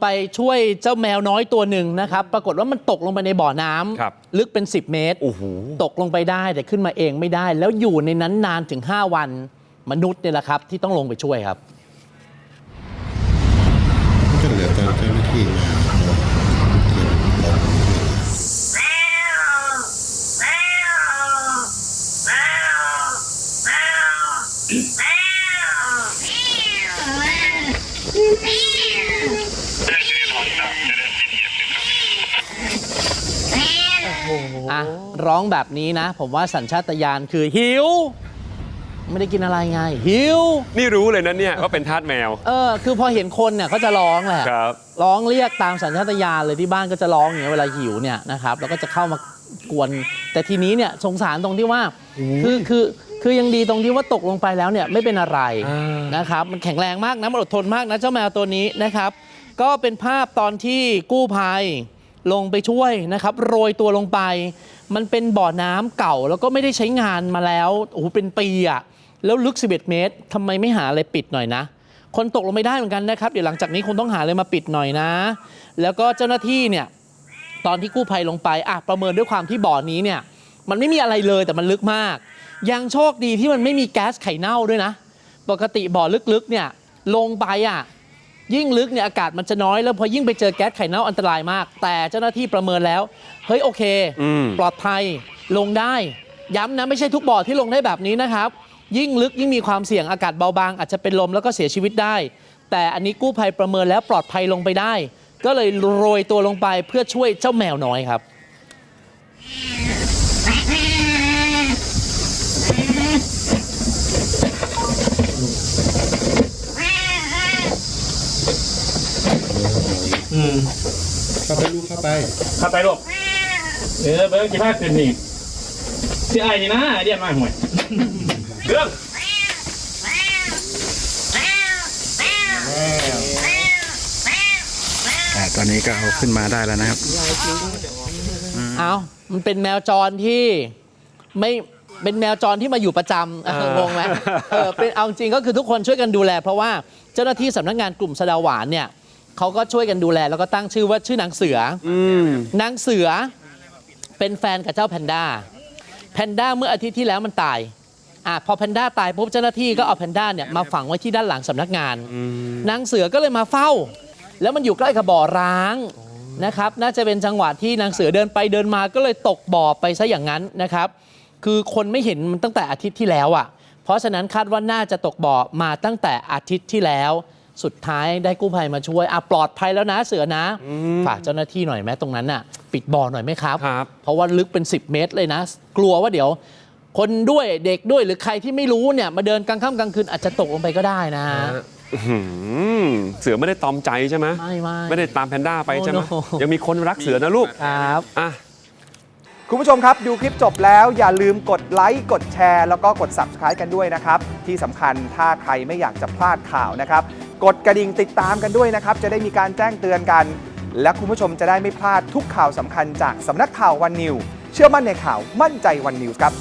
ไปช่วยเจ้าแมวน้อยตัวหนึ่งนะครับ ปรากฏว่ามันตกลงไปในบ่อน้ำครับ ลึกเป็น 10 เมตร โอ้โห ตกลงไปได้แต่ขึ้นมาเองไม่ได้ แล้วอยู่ในนั้นนานถึง 5 วันมนุษย์เนี่ยแหละครับ ที่ต้องลงไปช่วยครับ ก็เหลือแต่เจ้าหน้าที่มาเทียบลง อะร้องแบบนี้นะ ผมว่าสัญชาตญาณคือหิว ไม่ได้กินอะไรไง หิว นี่รู้เลยนะเนี่ยว่าเป็นทาสแมว เออ คือพอเห็นคนเนี่ยเขาจะร้องแหละครับ ร้องเรียกตามสัญชาตญาณเลยที่บ้านก็จะร้องอย่างเงี้ยเวลาหิวเนี่ยนะครับแล้วก็จะเข้ามากวน แต่ทีนี้เนี่ยสงสารตรงที่ว่า คือคือคือยังดีตรงที่ว่าตกลงไปแล้วเนี่ยไม่เป็นอะไรอ่านนะครับ มันแข็งแรงมากนะมันอดทนมากนะเจ้าแมวตัวนี้นะครับ ก็เป็นภาพตอนที่กู้ภัย ลงไปช่วยนะครับโรยตัวลงไป มันเป็นบ่อน้ำเก่าแล้วก็ไม่ได้ใช้งานมาแล้วโอ้โหเป็นปีอะแล้วลึก 11 เมตรทำไมไม่หาอะไรปิดหน่อยนะ คนตกลงไม่ได้เหมือนกันนะครับเดี๋ยวหลังจากนี้คงต้องหาอะไรมาปิดหน่อยนะ แล้วก็เจ้าหน้าที่เนี่ยตอนที่กู้ภัยลงไปอะประเมินด้วยความที่บ่อนี้เนี่ยมันไม่มีอะไรเลยแต่มันลึกมาก ยังโชคดีที่มันไม่มีแก๊สไข่เน่าด้วยนะ ปกติบ่อลึกๆเนี่ยลงไปอะ ยิ่งลึกเนี่ยอากาศมันจะน้อยแล้วพอยิ่งไปเจอแก๊สไข่เน่าอันตรายมาก แต่เจ้าหน้าที่ประเมินแล้ว เฮ้ยโอเค อืม ปลอดภัยลงได้ ย้ำนะไม่ใช่ทุกบ่อที่ลงได้แบบนี้นะครับ ยิ่งลึกยิ่งมีความเสี่ยงอากาศเบาบางอาจจะเป็นลมแล้วก็เสียชีวิตได้ แต่อันนี้กู้ภัยประเมินแล้วปลอดภัยลงไปได้ ก็เลยโรยตัวลงไปเพื่อช่วยเจ้าแมวน้อยครับ เข้าไปลูกเข้าไป เข้าไปลูกเออเบิร์กกี่ภาคคืนนี่ชื่อไอ้นี่นะไอเดียนมากห่วยเรื่องอ่าตอนนี้ก็เอาขึ้นมาได้แล้วนะครับ เอามันเป็นแมวจรที่ไม่เป็นแมวจรที่มาอยู่ประจำเอองงไหมเออเป็นเอาจริงก็คือทุกคนช่วยกันดูแล เพราะว่าเจ้าหน้าที่สำนักงานกลุ่มสะเดาหวานเนี่ย เขาก็ช่วยกันดูแล แล้วก็ตั้งชื่อว่าชื่อนางเสืออืมนางเสือเป็นแฟนกับเจ้าแพนด้าแพนด้าเมื่ออาทิตย์ที่แล้วมันตายอะพอแพนด้าตายปุ๊บเจ้าหน้าที่ก็เอาแพนด้าเนี่ยมาฝังไว้ที่ด้านหลังสำนักงานนางเสือก็เลยมาเฝ้า แล้วมันอยู่ใกล้กับบ่อร้างนะครับ น่าจะเป็นจังหวะที่นางเสือเดินไปเดินมาก็เลยตกบ่อไปซะอย่างนั้นนะครับ คือคนไม่เห็นมันตั้งแต่อาทิตย์ที่แล้วอะ เพราะฉะนั้นคาดว่าน่าจะตกบ่อมาตั้งแต่อาทิตย์ที่แล้ว สุดท้ายได้กู้ภัยมาช่วยอะปลอดภัยแล้วนะเสือนะ ฝากเจ้าหน้าที่หน่อยไหมตรงนั้นน่ะ ปิดบ่อหน่อยไหมครับ ครับเพราะว่าลึกเป็น 10 เมตรเลยนะ กลัวว่าเดี๋ยว คนด้วยเด็กด้วยหรือใครที่ไม่รู้เนี่ย มาเดินกลางค่ำกลางคืนอาจจะตกลงไปก็ได้นะอื้อหือเสือไม่ได้ตอมใจใช่ไหมไม่ไม่ไม่ได้ตามแพนด้าไปใช่ไหม โอ้โหยังมีคนรักเสือนะลูก ครับ อะ คุณผู้ชมครับ ดูคลิปจบแล้วอย่าลืมกดไลค์กดแชร์ แล้วก็กด Subscribe กันด้วยนะครับ ที่สำคัญถ้าใครไม่อยากจะพลาดข่าวนะครับ กดกระดิ่งติดตามกันด้วยนะครับ จะได้มีการแจ้งเตือนกัน และคุณผู้ชมจะได้ไม่พลาดทุกข่าวสำคัญจากสำนักข่าววันนิว เชื่อมั่นในข่าวมั่นใจวันนิวครับ